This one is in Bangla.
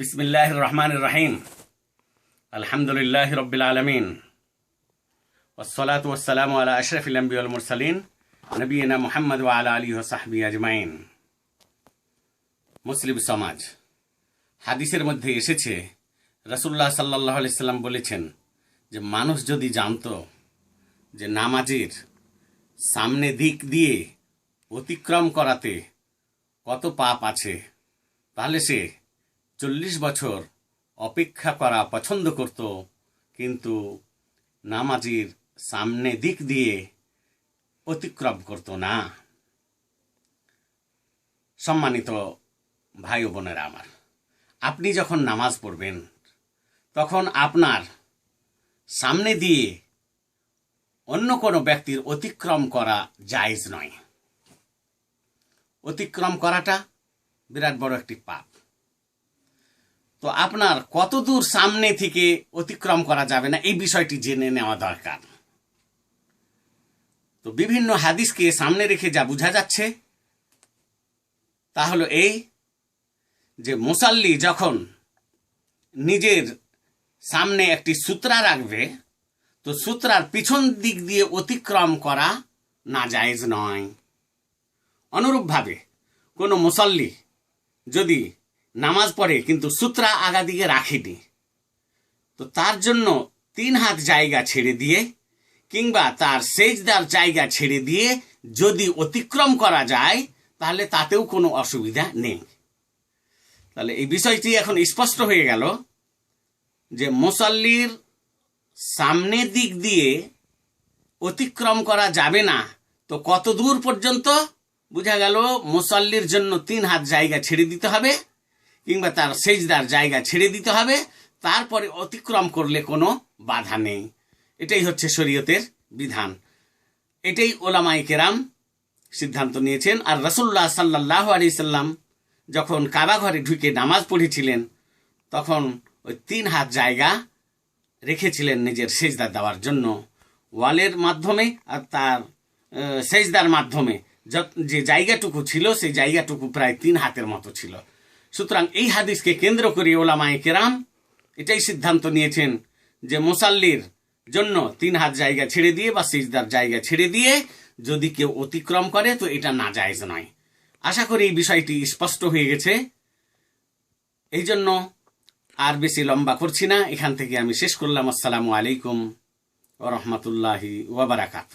বিসমিল্লাহ রহমান রহিম আলহামদুলিল্লাহ রবিল আলমিন। ওসলাত ওসালাম আলা আশরফিল আম্বিউল মুরসালিন নবীনা মোহাম্মদ ওয়ালা আলী সাহবি আজমাইন। মুসলিম সমাজ, হাদিসের মধ্যে এসেছে রসুল্লাহ সাল্লাহ আলাইসাল্লাম বলেছেন যে মানুষ যদি জানতো যে নামাজের সামনে দিক দিয়ে অতিক্রম করাতে কত পাপ আছে, তাহলে সে চল্লিশ বছর অপেক্ষা করা পছন্দ করত, কিন্তু নামাজির সামনে দিক দিয়ে অতিক্রম করত না। সম্মানিত ভাই বোনেরা আমার, আপনি যখন নামাজ পড়বেন, তখন আপনার সামনে দিয়ে অন্য কোনো ব্যক্তির অতিক্রম করা জায়েজ নয়। অতিক্রম করাটা বিরাট বড় একটি পাপ। তো আপনার কত দূর সামনে থেকে অতিক্রম করা যাবে না? এই বিষয়টি জেনে নেওয়া দরকার। তো বিভিন্ন হাদিসকে সামনে রেখে যা বোঝা যাচ্ছে, তা হলো এই যে মুসাল্লি যখন নিজের সামনে একটি সূত্রা রাখবে, তো সূত্রার পিছন দিক দিয়ে অতিক্রম করা না জায়েজ নয়। অনুরূপভাবে কোনো মুসল্লি যদি নামাজ পড়ে, কিন্তু সূত্রা আগা দিকে রাখেনি। তো তার জন্য তিন হাত জায়গা ছেড়ে দিয়ে, কিংবা তার সেজদার জায়গা ছেড়ে দিয়ে যদি অতিক্রম করা যায়, তাহলে তাতেও কোনো অসুবিধা নেই। তাহলে এই বিষয়টি এখন স্পষ্ট হয়ে গেল যে মুসল্লির সামনের দিক দিয়ে অতিক্রম করা যাবে না। তো কত দূর পর্যন্ত? বোঝা গেল মুসল্লির জন্য তিন হাত জায়গা ছেড়ে দিতে হবে। কিংবা তার সেজদার জায়গা ছেড়ে দিতে হবে, তারপরে অতিক্রম করলে কোনো বাধা নেই। এটাই হচ্ছে শরীয়তের বিধান। এটাই ওলামাই কেরাম সিদ্ধান্ত নিয়েছেন। আর রসুল্লাহ সাল্লাহ আলি সাল্লাম যখন কাবা ঘরে ঢুকে নামাজ পড়েছিলেন, তখন ওই তিন হাত জায়গা রেখেছিলেন নিজের সেজদা দেওয়ার জন্য। ওয়ালের মাধ্যমে আর তার সেজদার মাধ্যমে। যে জায়গাটুকু ছিল, সেই জায়গাটুকু প্রায় তিন হাতের মতো ছিল। সুতরাং এই হাদিসকে কেন্দ্র করে ওলামায় কেরাম এটাই সিদ্ধান্ত নিয়েছেন যে মোসাল্লির জন্য তিন হাত জায়গা ছেড়ে দিয়ে বা সিজদার জায়গা ছেড়ে দিয়ে যদি কেউ অতিক্রম করে, তো এটা না জায়জ নয়। আশা করি এই বিষয়টি স্পষ্ট হয়ে গেছে। এই জন্য আর বেশি লম্বা করছি না। এখান থেকে আমি শেষ করলাম। আসসালামু আলাইকুম ও রহমতুল্লাহি ওয়াবারাকাত